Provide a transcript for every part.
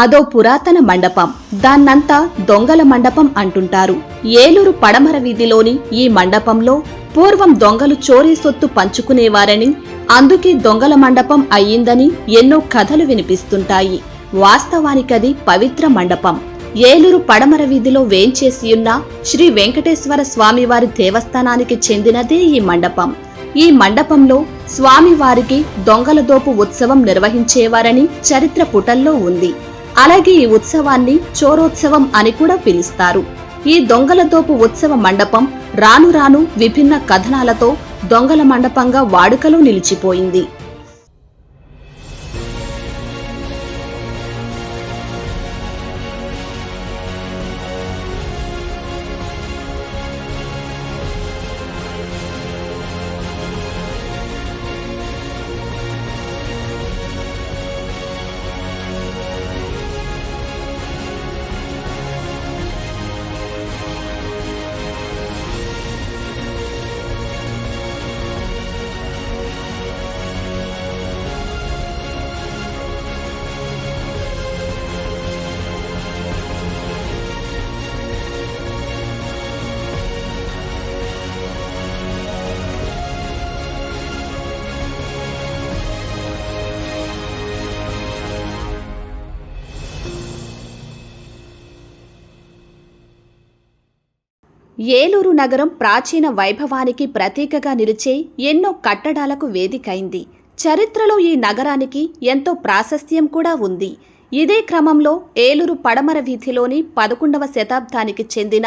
అదో పురాతన మండపం. దాన్నంతా దొంగల మండపం అంటుంటారు. ఏలూరు పడమర వీధిలోని ఈ మండపంలో పూర్వం దొంగలు చోరీ సొత్తు పంచుకునేవారని అందుకే దొంగల మండపం అయ్యిందని ఎన్నో కథలు వినిపిస్తుంటాయి. వాస్తవానికది పవిత్ర మండపం. ఏలూరు పడమర వీధిలో వేంచేసియున్న శ్రీ వెంకటేశ్వర స్వామివారి దేవస్థానానికి చెందినదే ఈ మండపం. ఈ మండపంలో స్వామివారికి దొంగల దోపు ఉత్సవం నిర్వహించేవారని చరిత్ర పుటల్లో ఉంది. అలాగే ఈ ఉత్సవాన్ని చోరోత్సవం అని కూడా పిలుస్తారు. ఈ దొంగల దోపు ఉత్సవ మండపం రాను రాను విభిన్న కథనాలతో దొంగల మండపంగా వాడుకలో నిలిచిపోయింది. ఏలూరు నగరం ప్రాచీన వైభవానికి ప్రతీకగా నిలిచే ఎన్నో కట్టడాలకు వేదికైంది. చరిత్రలో ఈ నగరానికి ఎంతో ప్రాశస్త్యం కూడా ఉంది. ఇదే క్రమంలో ఏలూరు పడమర వీధిలోని పదకొండవ శతాబ్దానికి చెందిన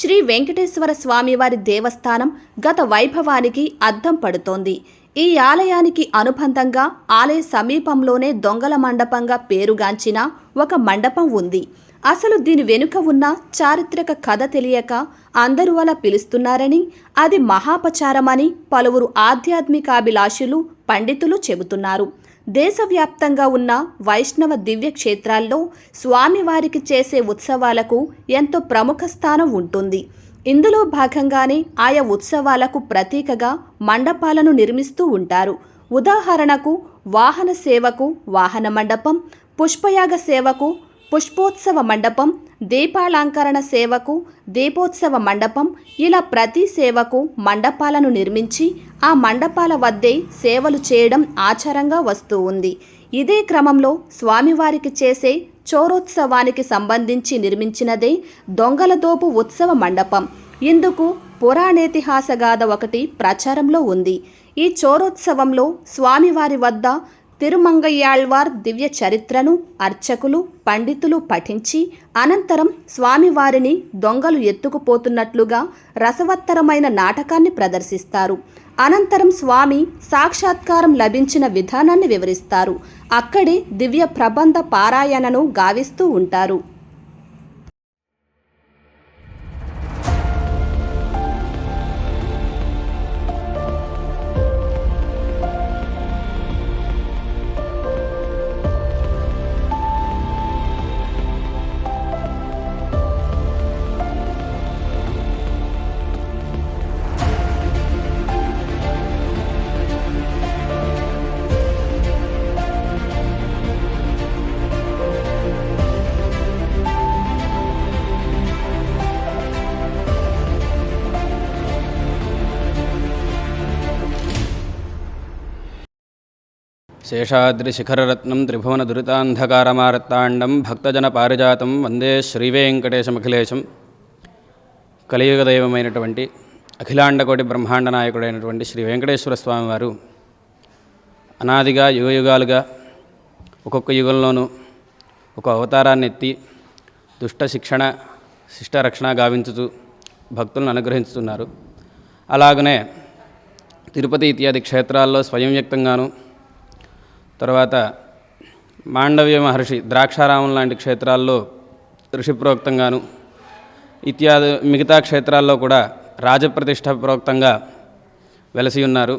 శ్రీ వెంకటేశ్వర స్వామివారి దేవస్థానం గత వైభవానికి అద్దం పడుతోంది. ఈ ఆలయానికి అనుబంధంగా ఆలయ సమీపంలోనే దొంగల మండపంగా పేరుగాంచిన ఒక మండపం ఉంది. అసలు దీని వెనుక ఉన్న చారిత్రక కథ తెలియక అందరూ అలా పిలుస్తున్నారని అది మహాపచారమని పలువురు ఆధ్యాత్మికాభిలాషులు పండితులు చెబుతున్నారు. దేశవ్యాప్తంగా ఉన్న వైష్ణవ దివ్య క్షేత్రాల్లో స్వామివారికి చేసే ఉత్సవాలకు ఎంతో ప్రముఖ స్థానం ఉంటుంది. ఇందులో భాగంగానే ఆయా ఉత్సవాలకు ప్రతీకగా మండపాలను నిర్మిస్తూ ఉంటారు. ఉదాహరణకు వాహన సేవకు వాహన మండపం పుష్పయాగ సేవకు పుష్పోత్సవ మండపం దీపాలంకరణ సేవకు దీపోత్సవ మండపం ఇలా ప్రతి సేవకు మండపాలను నిర్మించి ఆ మండపాల వద్దే సేవలు చేయడం ఆచారంగా వస్తూ ఉంది. ఇదే క్రమంలో స్వామివారికి చేసే చోరోత్సవానికి సంబంధించి నిర్మించినదే దొంగలదోపు ఉత్సవ మండపం. ఇందుకు పురాణేతిహాసగాథ ఒకటి ప్రచారంలో ఉంది. ఈ చోరోత్సవంలో స్వామివారి వద్ద తిరుమంగయ్యాళ్వార్ దివ్య చరిత్రను అర్చకులు పండితులు పఠించి అనంతరం స్వామివారిని దొంగలు ఎత్తుకుపోతున్నట్లుగా రసవత్తరమైన నాటకాన్ని ప్రదర్శిస్తారు. అనంతరం స్వామి సాక్షాత్కారం లభించిన విధానాన్ని వివరిస్తారు. అక్కడే దివ్య ప్రబంధ పారాయణను గావిస్తూ ఉంటారు. శేషాద్రిశిఖరరత్నం త్రిభువన దురితాంధకారమారత్తాండం భక్తజన పారిజాతం వందే శ్రీవేంకటేశమఖిలేశం కలియుగ దైవమైనటువంటి అఖిలాండకోటి బ్రహ్మాండ నాయకుడైనటువంటి శ్రీ వెంకటేశ్వర స్వామి వారు అనాదిగా యుగయుగాలుగా ఒక్కొక్క యుగంలోనూ ఒక అవతారాన్ని ఎత్తి దుష్ట శిక్షణ శిష్ట రక్షణ గావించుతూ భక్తులను అనుగ్రహించుతున్నారు. అలాగనే తిరుపతి ఇత్యాది క్షేత్రాల్లో స్వయం వ్యక్తంగాను తర్వాత మాండవ్య మహర్షి ద్రాక్షారామం లాంటి క్షేత్రాల్లో ఋషిప్రోక్తంగాను ఇత్యాది మిగతా క్షేత్రాల్లో కూడా రాజప్రతిష్ఠ ప్రోక్తంగా వెలసి ఉన్నారు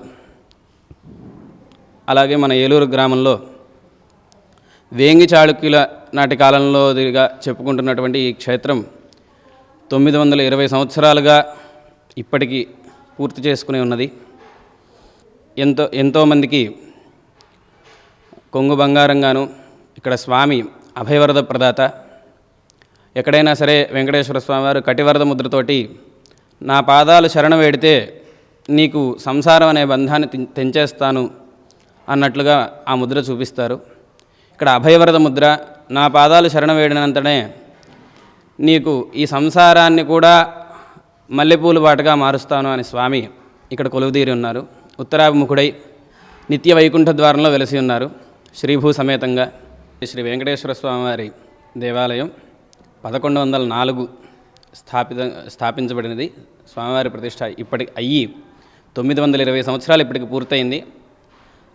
అలాగే మన ఏలూరు గ్రామంలో వేంగి చాళుక్యుల నాటి కాలంలోదిగా చెప్పుకుంటున్నటువంటి ఈ క్షేత్రం తొమ్మిది వందల ఇరవై సంవత్సరాలుగా ఇప్పటికీ పూర్తి చేసుకుని ఉన్నది. ఎంతో ఎంతోమందికి కొంగు బంగారంగాను ఇక్కడ స్వామి అభయవరద ప్రదాత. ఎక్కడైనా సరే వెంకటేశ్వర స్వామివారు కటివరద ముద్రతోటి నా పాదాలు శరణ వేడితే నీకు సంసారం అనే బంధాన్ని తెంచేస్తాను అన్నట్లుగా ఆ ముద్ర చూపిస్తారు. ఇక్కడ అభయవరద ముద్ర నా పాదాలు శరణ వేడినంతనే నీకు ఈ సంసారాన్ని కూడా మల్లెపూలు బాటగా మారుస్తాను అని స్వామి ఇక్కడ కొలువుదీరి ఉన్నారు. ఉత్తరాభిముఖుడై నిత్య వైకుంఠ ద్వారంలో వెలసి ఉన్నారు. శ్రీభూ సమేతంగా శ్రీ వెంకటేశ్వర స్వామివారి దేవాలయం పదకొండు వందల నాలుగు స్థాపిత స్థాపించబడినది. స్వామివారి ప్రతిష్ట ఇప్పటికి అయ్యి తొమ్మిది వందల ఇరవై సంవత్సరాలు ఇప్పటికి పూర్తయింది.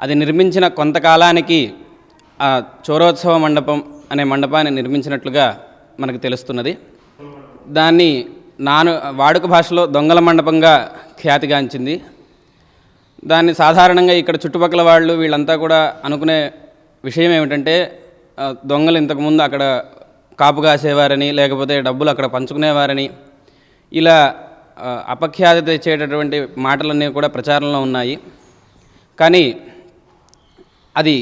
అది నిర్మించిన కొంతకాలానికి ఆ చోరోత్సవ మండపం అనే మండపాన్ని నిర్మించినట్లుగా మనకు తెలుస్తున్నది. దాన్ని నాను వాడుక భాషలో దొంగల మండపంగా ఖ్యాతిగాంచింది. దాన్ని సాధారణంగా ఇక్కడ చుట్టుపక్కల వాళ్ళు వీళ్ళంతా కూడా అనుకునే విషయం ఏమిటంటే దొంగలు ఇంతకుముందు అక్కడ కాపు కాసేవారని లేకపోతే డబ్బులు అక్కడ పంచుకునేవారని ఇలా అపఖ్యాతి తెచ్చేటటువంటి మాటలన్నీ కూడా ప్రచారంలో ఉన్నాయి. కానీ అది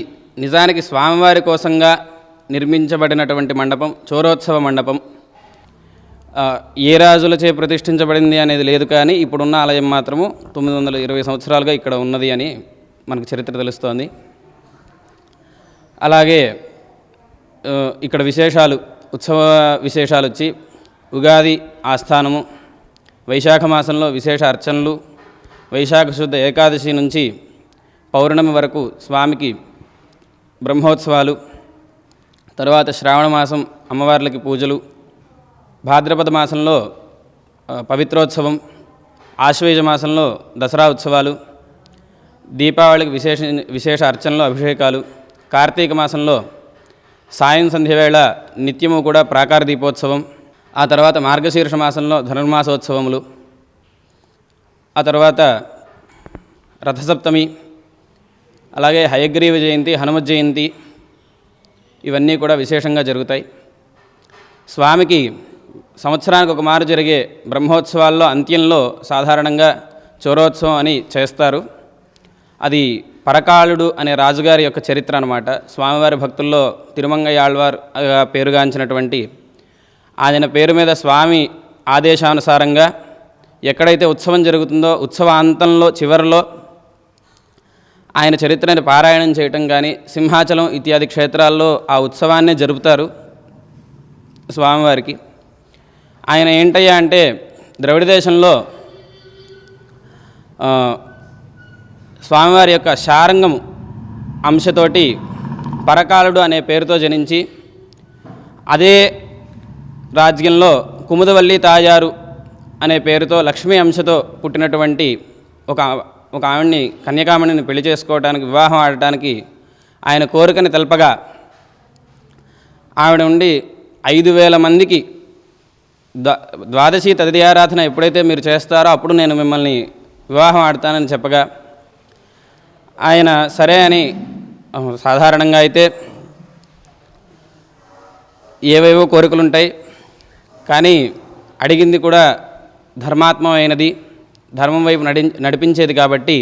నిజానికి స్వామివారి కోసంగా నిర్మించబడినటువంటి మండపం చోరోత్సవ మండపం. ఏ రాజులచే ప్రతిష్ఠించబడింది అనేది లేదు కానీ ఇప్పుడున్న ఆలయం మాత్రము తొమ్మిది వందల ఇరవై సంవత్సరాలుగా ఇక్కడ ఉన్నది అని మనకు చరిత్ర తెలుస్తోంది. అలాగే ఇక్కడ విశేషాలు ఉత్సవ విశేషాలు వచ్చి ఉగాది ఆస్థానము వైశాఖ మాసంలో విశేష అర్చనలు వైశాఖ శుద్ధ ఏకాదశి నుంచి పౌర్ణమి వరకు స్వామికి బ్రహ్మోత్సవాలు తర్వాత శ్రావణ మాసం అమ్మవార్లకి పూజలు భాద్రపద మాసంలో పవిత్రోత్సవం ఆశ్వేజ మాసంలో దసరా ఉత్సవాలు దీపావళికి విశేష విశేష అర్చనలు అభిషేకాలు కార్తీక మాసంలో సాయం సంధ్య వేళ నిత్యము కూడా ప్రాకార దీపోత్సవం ఆ తర్వాత మార్గశీర్ష మాసంలో ధనుర్మాసోత్సవములు ఆ తర్వాత రథసప్తమి అలాగే హయగ్రీవ జయంతి హనుమత్ జయంతి ఇవన్నీ కూడా విశేషంగా జరుగుతాయి. స్వామికి సంవత్సరానికి ఒక మారు జరిగే బ్రహ్మోత్సవాల్లో అంత్యంలో సాధారణంగా చోరోత్సవం అని చేస్తారు. అది పరకాలుడు అనే రాజుగారి యొక్క చరిత్ర అనమాట స్వామివారి భక్తుల్లో తిరుమంగయాళ్వార్ పేరుగాంచినటువంటి ఆయన పేరు మీద స్వామి ఆదేశానుసారంగా ఎక్కడైతే ఉత్సవం జరుగుతుందో ఉత్సవాంతంలో చివరిలో ఆయన చరిత్రని పారాయణం చేయటం కానీ సింహాచలం ఇత్యాది క్షేత్రాల్లో ఆ ఉత్సవాన్నే జరుపుతారు స్వామివారికి. ఆయన ఏంటయ్యా అంటే ద్రవిడ దేశంలో స్వామివారి యొక్క శారంగము అంశతోటి పరకాలుడు అనే పేరుతో జనించి అదే రాజ్యంలో కుముదవల్లి తాయారు అనే పేరుతో లక్ష్మీ అంశతో పుట్టినటువంటి ఒక ఒక ఆవిడ్ని కన్యకామణిని పెళ్ళి చేసుకోవడానికి వివాహం ఆడటానికి ఆయన కోరికని తెలపగా ఆవిడ ఉండి ఐదు వేల మందికి ద్వాదశి తదియారాధన ఎప్పుడైతే మీరు చేస్తారో అప్పుడు నేను మిమ్మల్ని వివాహం ఆడతానని చెప్పగా ఆయన సరే అని సాధారణంగా అయితే ఏవేవో కోరికలు ఉంటాయి కానీ అడిగింది కూడా ధర్మాత్మమైనది ధర్మం వైపు నడి నడిపించేది కాబట్టి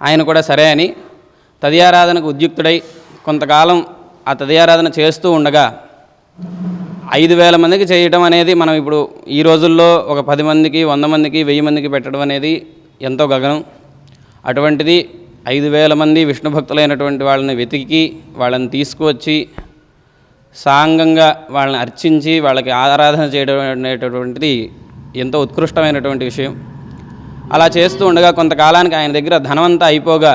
ఆయన కూడా సరే అని తదియారాధనకు ఉద్యుక్తుడై కొంతకాలం ఆ తదియారాధన చేస్తూ ఉండగా ఐదు వేల మందికి చేయటం అనేది మనం ఇప్పుడు ఈ రోజుల్లో ఒక పది మందికి వంద మందికి వెయ్యి మందికి పెట్టడం అనేది ఎంతో గగనం. అటువంటిది ఐదు వేల మంది విష్ణు భక్తులైనటువంటి వాళ్ళని వెతికి వాళ్ళని తీసుకువచ్చి సాంగంగా వాళ్ళని అర్చించి వాళ్ళకి ఆరాధన చేయడం అనేటటువంటిది ఎంతో ఉత్కృష్టమైనటువంటి విషయం. అలా చేస్తూ ఉండగా కొంతకాలానికి ఆయన దగ్గర ధనమంతా అయిపోగా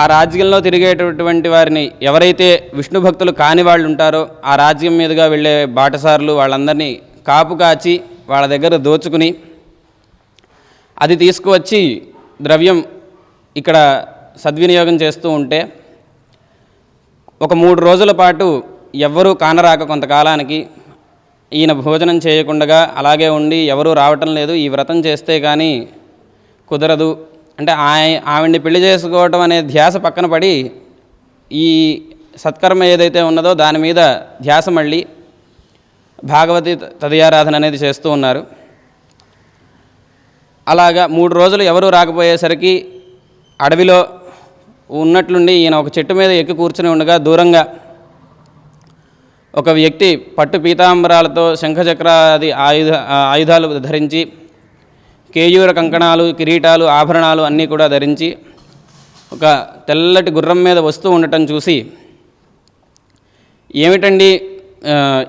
ఆ రాజ్యంలో తిరిగేటటువంటి వారిని ఎవరైతే విష్ణు భక్తులు కాని వాళ్ళు ఉంటారో ఆ రాజ్యం మీదుగా వెళ్ళే బాటసారులు వాళ్ళందరినీ కాపు కాచి వాళ్ళ దగ్గర దోచుకుని అది తీసుకువచ్చి ద్రవ్యం ఇక్కడ సద్వినియోగం చేస్తూ ఉంటే ఒక మూడు రోజుల పాటు ఎవ్వరూ కానరాక కొంతకాలానికి ఈయన భోజనం చేయకుండా అలాగే ఉండి ఎవరూ రావటం లేదు. ఈ వ్రతం చేస్తే కానీ కుదరదు. అంటే ఆయ ఆవిడ్ని పెళ్ళి చేసుకోవటం అనే ధ్యాస పక్కన పడి ఈ సత్కర్మ ఏదైతే ఉన్నదో దాని మీద ధ్యాస మళ్ళీ భాగవతి తదయారాధన అనేది చేస్తూ ఉన్నారు. అలాగా మూడు రోజులు ఎవరూ రాకపోయేసరికి అడవిలో ఉన్నట్లుండి ఈయన ఒక చెట్టు మీద ఎక్కి కూర్చుని ఉండగా దూరంగా ఒక వ్యక్తి పట్టు పీతాంబరాలతో శంఖచక్రాది ఆయుధ ఆయుధాలు ధరించి కేయూర కంకణాలు కిరీటాలు ఆభరణాలు అన్నీ కూడా ధరించి ఒక తెల్లటి గుర్రం మీద వస్తూ ఉండటం చూసి ఏమిటండి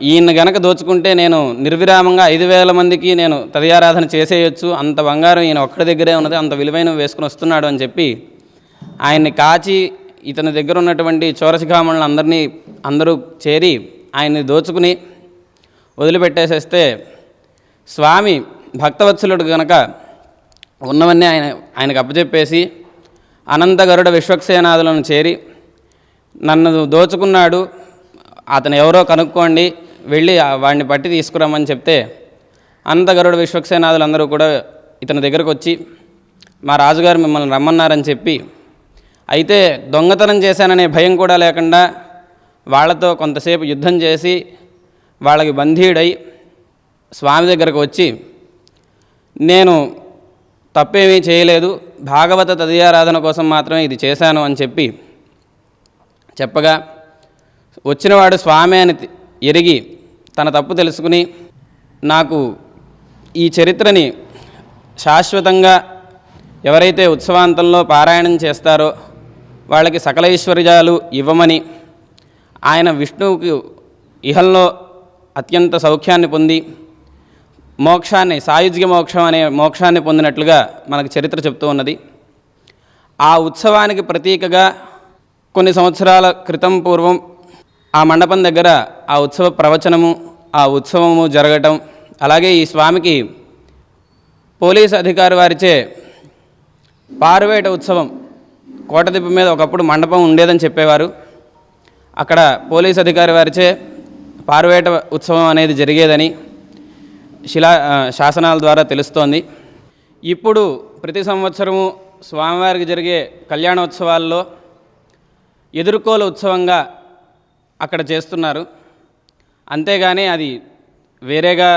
ఈయన గనక దోచుకుంటే నేను నిర్విరామంగా ఐదు వేల మందికి నేను తదయారాధన చేసేయచ్చు. అంత బంగారం ఈయన ఒక్కడి దగ్గరే ఉన్నది అంత విలువైన వేసుకుని వస్తున్నాడు అని చెప్పి ఆయన్ని కాచి ఇతని దగ్గర ఉన్నటువంటి చోరశిఖామణులు అందరినీ అందరూ చేరి ఆయన్ని దోచుకుని వదిలిపెట్టేసేస్తే స్వామి భక్తవత్సలుడు కనుక ఉన్నవన్నీ ఆయన ఆయనకు అప్పచెప్పేసి అనంతగరుడ విశ్వక్సేనాదులను చేరి నన్ను దోచుకున్నాడు. అతను ఎవరో కనుక్కోండి వెళ్ళి వాడిని పట్టి తీసుకురమ్మని చెప్తే అనంతగరుడ విశ్వక్సేనాదులందరూ కూడా ఇతని దగ్గరకు వచ్చి మా రాజుగారు మిమ్మల్ని రమ్మన్నారని చెప్పి అయితే దొంగతనం చేశాననే భయం కూడా లేకుండా వాళ్ళతో కొంతసేపు యుద్ధం చేసి వాళ్ళకి బంధీడై స్వామి దగ్గరకు వచ్చి నేను తప్పేమీ చేయలేదు భాగవత తదియారాధన కోసం మాత్రమే ఇది చేశాను అని చెప్పి చెప్పగా వచ్చినవాడు స్వామి అని ఎరిగి తన తప్పు తెలుసుకుని నాకు ఈ చరిత్రని శాశ్వతంగా ఎవరైతే ఉత్సవాంతంలో పారాయణం చేస్తారో వాళ్ళకి సకల ఐశ్వర్యాలు ఇవ్వమని ఆయన విష్ణువుకి ఇహల్లో అత్యంత సౌఖ్యాన్ని పొంది మోక్షాన్ని సాయుజ్య మోక్షం అనే మోక్షాన్ని పొందినట్లుగా మనకు చరిత్ర చెప్తూ ఉన్నది. ఆ ఉత్సవానికి ప్రతీకగా కొన్ని సంవత్సరాల క్రితం పూర్వం ఆ మండపం దగ్గర ఆ ఉత్సవ ప్రవచనము ఆ ఉత్సవము జరగటం అలాగే ఈ స్వామికి పోలీస్ అధికారి వారిచే పారువేట ఉత్సవం కోటదిప్ప మీద ఒకప్పుడు మండపం ఉండేదని చెప్పేవారు. అక్కడ పోలీస్ అధికారి వారిచే పారువేట ఉత్సవం అనేది జరిగేదని శిలా శాసనాల ద్వారా తెలుస్తోంది. ఇప్పుడు ప్రతి సంవత్సరము స్వామివారికి జరిగే కళ్యాణోత్సవాల్లో ఎదుర్కోలు ఉత్సవంగా అక్కడ చేస్తున్నారు. అంతేగాని అది వేరేగా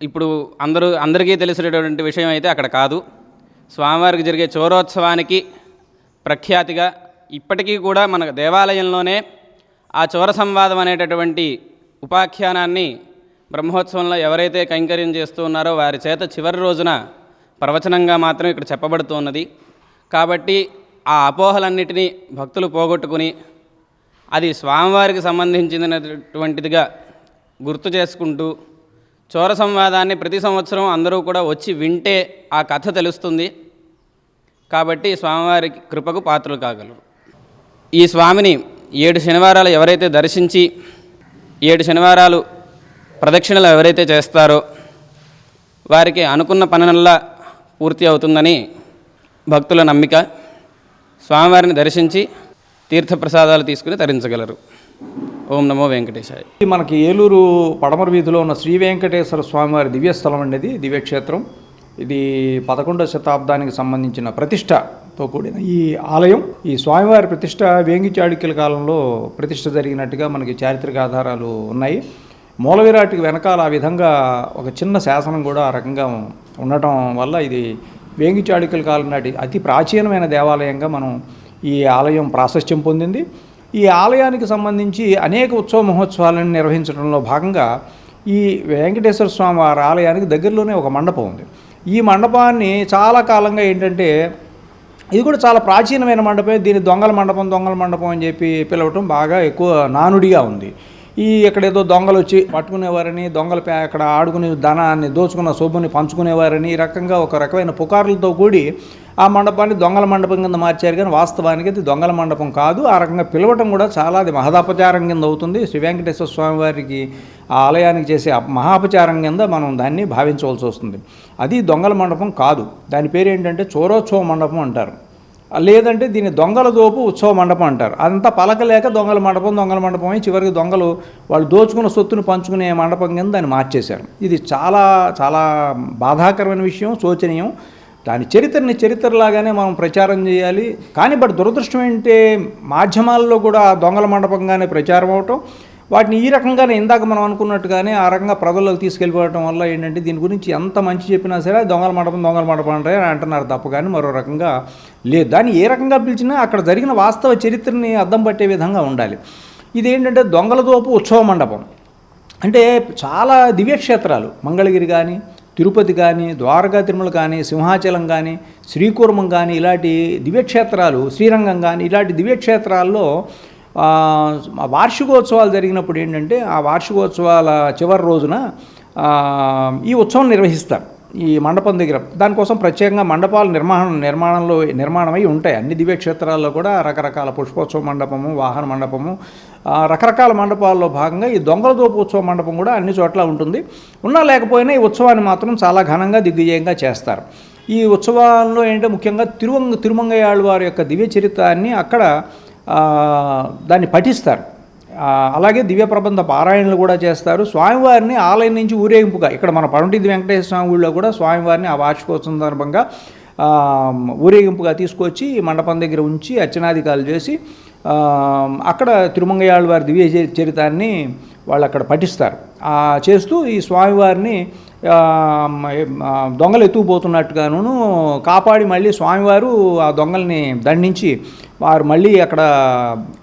ఇప్పుడు అందరూ అందరికీ తెలిసినటువంటి విషయం అయితే అక్కడ కాదు. స్వామివారికి జరిగే చోరోత్సవానికి ప్రఖ్యాతిగా ఇప్పటికీ కూడా మన దేవాలయంలోనే ఆ చోర సంవాదం అనేటటువంటి ఉపాఖ్యానాన్ని బ్రహ్మోత్సవంలో ఎవరైతే కైంకర్యం చేస్తూ ఉన్నారో వారి చేత చివరి రోజున ప్రవచనంగా మాత్రం ఇక్కడ చెప్పబడుతున్నది కాబట్టి ఆ అపోహలన్నిటినీ భక్తులు పోగొట్టుకుని అది స్వామివారికి సంబంధించినటువంటిదిగా గుర్తు చేసుకుంటూ చోర సంవాదాన్ని ప్రతి సంవత్సరం అందరూ కూడా వచ్చి వింటే ఆ కథ తెలుస్తుంది. కాబట్టి స్వామివారి కృపకు పాత్రలు కాగలరు ఈ స్వామిని ఏడు శనివారాలు ఎవరైతే దర్శించి ఏడు శనివారాలు ప్రదక్షిణలు ఎవరైతే చేస్తారో వారికి అనుకున్న పనులల్లా పూర్తి అవుతుందని భక్తుల నమ్మిక స్వామివారిని దర్శించి తీర్థప్రసాదాలు తీసుకుని తరించగలరు. ఓం నమో వెంకటేశాయ. ఇది మనకి ఏలూరు పడమర వీధిలో ఉన్న శ్రీ వెంకటేశ్వర స్వామివారి దివ్యస్థలం అనేది దివ్యక్షేత్రం ఇది పదకొండవ శతాబ్దానికి సంబంధించిన ప్రతిష్టతో కూడిన ఈ ఆలయం. ఈ స్వామివారి ప్రతిష్ట వేంగి చాళుక్యుల కాలంలో ప్రతిష్ట జరిగినట్టుగా మనకి చారిత్రక ఆధారాలు ఉన్నాయి. మూలవిరాటికి వెనకాల ఆ విధంగా ఒక చిన్న శాసనం కూడా ఆ రకంగా ఉండటం వల్ల ఇది వేంగి చాళుక్యుల కాలం నాటి అతి ప్రాచీనమైన దేవాలయంగా మనం ఈ ఆలయం ప్రాశస్త్యం పొందింది. ఈ ఆలయానికి సంబంధించి అనేక ఉత్సవ మహోత్సవాలను నిర్వహించడంలో భాగంగా ఈ వెంకటేశ్వర స్వామి వారి ఆలయానికి దగ్గరలోనే ఒక మండపం ఉంది. ఈ మండపాన్ని చాలా కాలంగా ఏంటంటే ఇది కూడా చాలా ప్రాచీనమైన మండపం దీన్ని దొంగల మండపం దొంగల మండపం అని చెప్పి పిలవటం బాగా ఎక్కువ నానుడిగా ఉంది. ఈ ఇక్కడ ఏదో దొంగలు వచ్చి పట్టుకునేవారని దొంగలు పే- అక్కడ ఆడుకునే ధనాన్ని దోచుకున్న సొమ్ముని పంచుకునేవారని ఈ రకంగా ఒక రకమైన పుకార్లతో కూడి ఆ మండపాన్ని దొంగల మండపం కింద మార్చారు. కానీ వాస్తవానికి అది దొంగల మండపం కాదు. ఆ రకంగా పిలవటం కూడా చాలా అది మహదాపచారం కింద అవుతుంది. శ్రీ వెంకటేశ్వర స్వామి వారికి ఆ ఆలయానికి చేసే మహాపచారం కింద మనం దాన్ని భావించవలసి వస్తుంది. అది దొంగల మండపం కాదు. దాని పేరు ఏంటంటే చోరోత్సవ మండపం అంటారు. లేదంటే దీన్ని దొంగల దోపు ఉత్సవ మండపం అంటారు. అంతా పలకలేక దొంగల మండపం దొంగల మండపం అయి చివరికి దొంగలు వాళ్ళు దోచుకున్న సొత్తును పంచుకునే మండపం కింద దాన్ని మార్చేశారు. ఇది చాలా చాలా బాధాకరమైన విషయం శోచనీయం. దాని చరిత్రని చరిత్రలాగానే మనం ప్రచారం చేయాలి. కానీ బట్ దురదృష్టం ఏంటంటే మాధ్యమాల్లో కూడా దొంగల మండపంగానే ప్రచారం అవటం వాటిని ఈ రకంగానే ఇందాక మనం అనుకున్నట్టుగానే ఆ రకంగా ప్రజల్లోకి తీసుకెళ్ళిపోవడం వల్ల ఏంటంటే దీని గురించి ఎంత మంచి చెప్పినా సరే దొంగల మండపం దొంగల మండపం అంటే అని అంటున్నారు తప్ప కానీ మరో రకంగా లేదు. దాన్ని ఏ రకంగా పిలిచినా అక్కడ జరిగిన వాస్తవ చరిత్రని అద్దం పట్టే విధంగా ఉండాలి. ఇదేంటంటే దొంగల తోపు ఉత్సవ మండపం. అంటే చాలా దివ్యక్షేత్రాలు. మంగళగిరి కానీ తిరుపతి కానీ ద్వారకా తిరుమల కానీ సింహాచలం కానీ శ్రీకూర్మం కానీ ఇలాంటి దివ్యక్షేత్రాలు శ్రీరంగం కానీ ఇలాంటి దివ్యక్షేత్రాల్లో వార్షికోత్సవాలు జరిగినప్పుడు ఏంటంటే ఆ వార్షికోత్సవాల చివరి రోజున ఈ ఉత్సవం నిర్వహిస్తారు ఈ మండపం దగ్గర. దానికోసం ప్రత్యేకంగా మండపాలు నిర్మాణం నిర్మాణంలో నిర్మాణమై ఉంటాయి. అన్ని దివ్యక్షేత్రాల్లో కూడా రకరకాల పుష్పోత్సవ మండపము వాహన మండపము రకరకాల మండపాల్లో భాగంగా ఈ దొంగల దోపు ఉత్సవ మండపం కూడా అన్ని చోట్ల ఉంటుంది. ఉన్నా లేకపోయినా ఈ ఉత్సవాన్ని మాత్రం చాలా ఘనంగా దిగ్విజయంగా చేస్తారు. ఈ ఉత్సవాల్లో ఏంటంటే ముఖ్యంగా తిరువంగ తిరుమంగయాళ్ళ వారి యొక్క దివ్య చరిత్రాన్ని అక్కడ దాన్ని పఠిస్తారు. అలాగే దివ్య ప్రబంధ పారాయణలు కూడా చేస్తారు. స్వామివారిని ఆలయం నుంచి ఊరేగింపుగా ఇక్కడ మన పరుంటిది వెంకటేశ్వర స్వామి ఊళ్ళో కూడా స్వామివారిని ఆ వార్షికోత్సవం సందర్భంగా ఊరేగింపుగా తీసుకొచ్చి మండపం దగ్గర ఉంచి అర్చనాధికారులు చేసి అక్కడ తిరుమంగయాళ్ళ వారి దివ్య చరితాన్ని వాళ్ళు అక్కడ పఠిస్తారు. చేస్తూ ఈ స్వామివారిని దొంగలు ఎత్తుకుపోతున్నట్టుగాను కాపాడి మళ్ళీ స్వామివారు ఆ దొంగల్ని దండించి వారు మళ్ళీ అక్కడ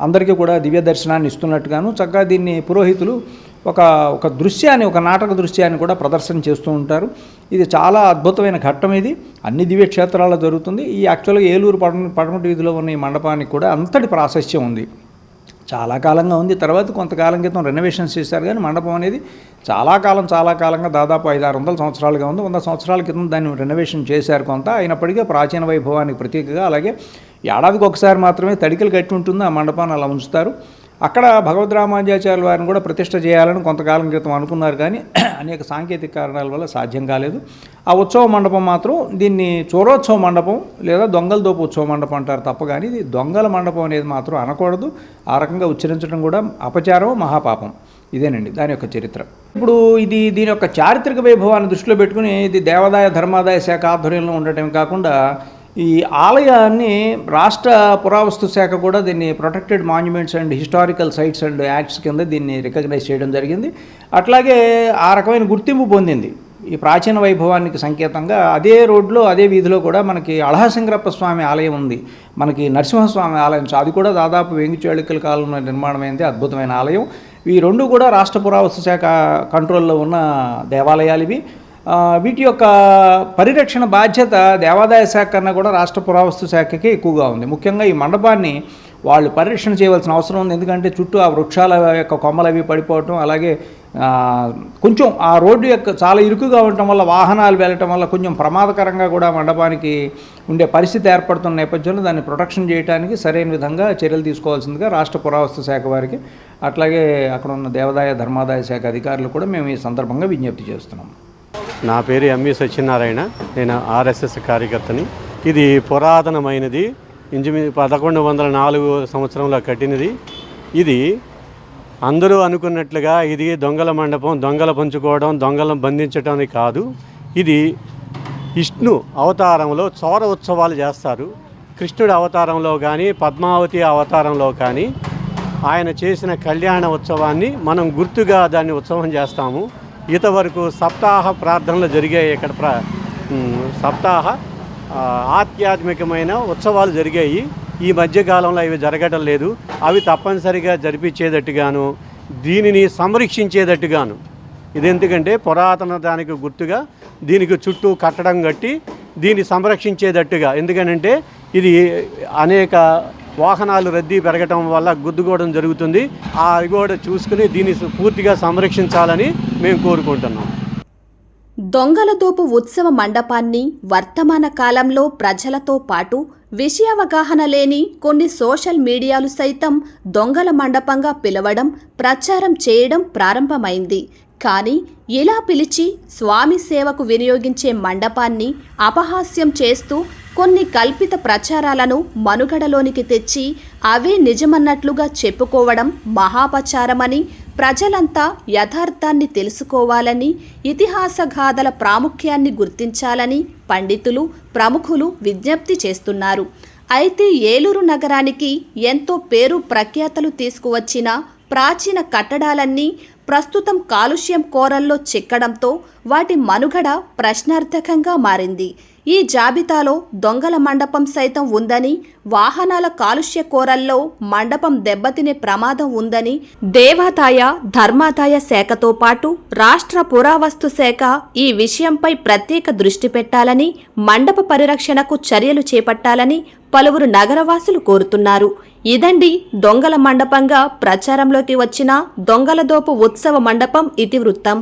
అందరికీ కూడా దివ్య దర్శనాన్ని ఇస్తున్నట్టుగాను చక్కగా దీన్ని పురోహితులు ఒక ఒక దృశ్యాన్ని ఒక నాటక దృశ్యాన్ని కూడా ప్రదర్శన చేస్తూ ఉంటారు. ఇది చాలా అద్భుతమైన ఘట్టం ఇది. అన్ని దివ్య క్షేత్రాల్లో జరుగుతుంది. ఈ యాక్చువల్గా ఏలూరు పడమ పడమటి వీధిలో ఉన్న ఈ మండపానికి కూడా అంతటి ప్రాశస్త్యం ఉంది. చాలా కాలంగా ఉంది. తర్వాత కొంతకాలం క్రితం రెనోవేషన్స్ చేశారు కానీ మండపం అనేది చాలా కాలం చాలా కాలంగా దాదాపు ఐదు ఆరు వందల సంవత్సరాలుగా ఉంది. వంద సంవత్సరాల క్రితం దాన్ని రెనోవేషన్ చేశారు కొంత. అయినప్పటికీ ప్రాచీన వైభవానికి ప్రతీకగా అలాగే ఏడాదికి ఒకసారి మాత్రమే తడికలు కట్టి ఉంటుంది. ఆ మండపాన్ని అలా ఉంచుతారు. అక్కడ భగవద్ రామానుజాచార్యుల వారిని కూడా ప్రతిష్ట చేయాలని కొంతకాలం క్రితం అనుకున్నారు కానీ అనేక సాంకేతిక కారణాల వల్ల సాధ్యం కాలేదు. ఆ ఉత్సవ మండపం మాత్రం దీన్ని చోరోత్సవ మండపం లేదా దొంగల దోపు ఉత్సవ మండపం అంటారు తప్ప కానీ ఇది దొంగల మండపం అనేది మాత్రం అనకూడదు. ఆ రకంగా ఉచ్చరించడం కూడా అపచారం మహాపాపం. ఇదేనండి దాని యొక్క చరిత్ర. ఇప్పుడు ఇది దీని యొక్క చారిత్రక వైభవాన్ని దృష్టిలో పెట్టుకుని ఇది దేవాదాయ ధర్మాదాయ శాఖ ఆధ్వర్యంలో ఉండటం కాకుండా ఈ ఆలయాన్ని రాష్ట్ర పురావస్తు శాఖ కూడా దీన్ని protected monuments and historical sites and acts కింద దీన్ని రికగ్నైజ్ చేయడం జరిగింది. అట్లాగే ఆ రకమైన గుర్తింపు పొందింది. ఈ ప్రాచీన వైభవానికి సంకేతంగా అదే రోడ్లో అదే వీధిలో కూడా మనకి అళహసింగరప్ప స్వామి ఆలయం ఉంది. మనకి నరసింహస్వామి ఆలయం అది కూడా దాదాపు వెంగిచేళికల కాలంలో నిర్మాణమైంది. అద్భుతమైన ఆలయం. ఈ రెండు కూడా రాష్ట్ర పురావస్తు శాఖ కంట్రోల్లో ఉన్న దేవాలయాలు ఇవి. వీటి యొక్క పరిరక్షణ బాధ్యత దేవాదాయ శాఖ కన్నా కూడా రాష్ట్ర పురావస్తు శాఖకి ఎక్కువగా ఉంది. ముఖ్యంగా ఈ మండపాన్ని వాళ్ళు పరిరక్షణ చేయవలసిన అవసరం ఉంది. ఎందుకంటే చుట్టూ ఆ వృక్షాల యొక్క కొమ్మలు అవి పడిపోవటం అలాగే కొంచెం ఆ రోడ్డు యొక్క చాలా ఇరుకుగా ఉండటం వల్ల వాహనాలు వెళ్ళటం వల్ల కొంచెం ప్రమాదకరంగా కూడా మండపానికి ఉండే పరిస్థితి ఏర్పడుతున్న నేపథ్యంలో దాన్ని ప్రొటెక్షన్ చేయడానికి సరైన విధంగా చర్యలు తీసుకోవాల్సిందిగా రాష్ట్ర పురావస్తు శాఖ వారికి అట్లాగే అక్కడ ఉన్న దేవాదాయ ధర్మాదాయ శాఖ అధికారులు కూడా మేము ఈ సందర్భంగా విజ్ఞప్తి చేస్తున్నాం. నా పేరు ఎంవి సత్యనారాయణ. నేను ఆర్ఎస్ఎస్ కార్యకర్తని. ఇది పురాతనమైనది. ఇంచుమి పదకొండు వందల నాలుగు సంవత్సరంలో కట్టినది. ఇది అందరూ అనుకున్నట్లుగా ఇది దొంగల మండపం దొంగల పంచుకోవడం దొంగలను బంధించడానికి కాదు. ఇది విష్ణు అవతారంలో చౌర ఉత్సవాలు చేస్తారు. కృష్ణుడి అవతారంలో కానీ పద్మావతి అవతారంలో కానీ ఆయన చేసిన కళ్యాణ ఉత్సవాన్ని మనం గుర్తుగా దాన్ని ఉత్సవం చేస్తాము. ఇంతవరకు సప్తాహ ప్రార్థనలు జరిగాయి ఇక్కడ ప్ర సప్తాహ ఆధ్యాత్మికమైన ఉత్సవాలు జరిగాయి. ఈ మధ్యకాలంలో అవి జరగటం లేదు. అవి తప్పనిసరిగా జరిపించేటట్టుగాను దీనిని సంరక్షించేటట్టుగాను. ఇది ఎందుకంటే పురాతన దానికి గుర్తుగా దీనికి చుట్టూ కట్టడం కట్టి దీన్ని సంరక్షించేటట్టుగా. ఎందుకనంటే ఇది అనేక వాహనాలు రద్దీ పెరగటం వల్ల గుద్దుకోవడం జరుగుతుంది. ఆ అది కూడా చూసుకుని దీన్ని పూర్తిగా సంరక్షించాలని మేము కోరుకుంటున్నాం. దొంగల దోపు ఉత్సవ మండపాన్ని వర్తమాన కాలంలో ప్రజలతో పాటు విషయావగాహన లేని కొన్ని సోషల్ మీడియాలు సైతం దొంగల మండపంగా పిలవడం ప్రచారం చేయడం ప్రారంభమైంది. కానీ ఇలా పిలిచి స్వామి సేవకు వినియోగించే మండపాన్ని అపహాస్యం చేస్తూ కొన్ని కల్పిత ప్రచారాలను మనుగడలోనికి తెచ్చి అవే నిజమన్నట్లుగా చెప్పుకోవడం మహాపచారమని ప్రజలంతా యథార్థాన్ని తెలుసుకోవాలని ఇతిహాస గాథల ప్రాముఖ్యాన్ని గుర్తించాలని పండితులు ప్రముఖులు విజ్ఞప్తి చేస్తున్నారు. అయితే ఏలూరు నగరానికి ఎంతో పేరు ప్రఖ్యాతలు తీసుకువచ్చిన ప్రాచీన కట్టడాలన్నీ ప్రస్తుతం కాలుష్యం కోరల్లో చిక్కడంతో వాటి మనుగడ ప్రశ్నార్థకంగా మారింది. ఈ జాబితాలో దొంగల మండపం సైతం ఉందని వాహనాల కాలుష్య కోరల్లో మండపం దెబ్బతినే ప్రమాదం ఉందని దేవాదాయ ధర్మాదాయ శాఖతో పాటు రాష్ట్ర పురావస్తు శాఖ ఈ విషయంపై ప్రత్యేక దృష్టి పెట్టాలని మండప పరిరక్షణకు చర్యలు చేపట్టాలని పలువురు నగరవాసులు కోరుతున్నారు. ఇదండి దొంగల మండపంగా ప్రచారంలోకి వచ్చిన దొంగలదోపు ఉత్సవ మండపం ఇతివృత్తం.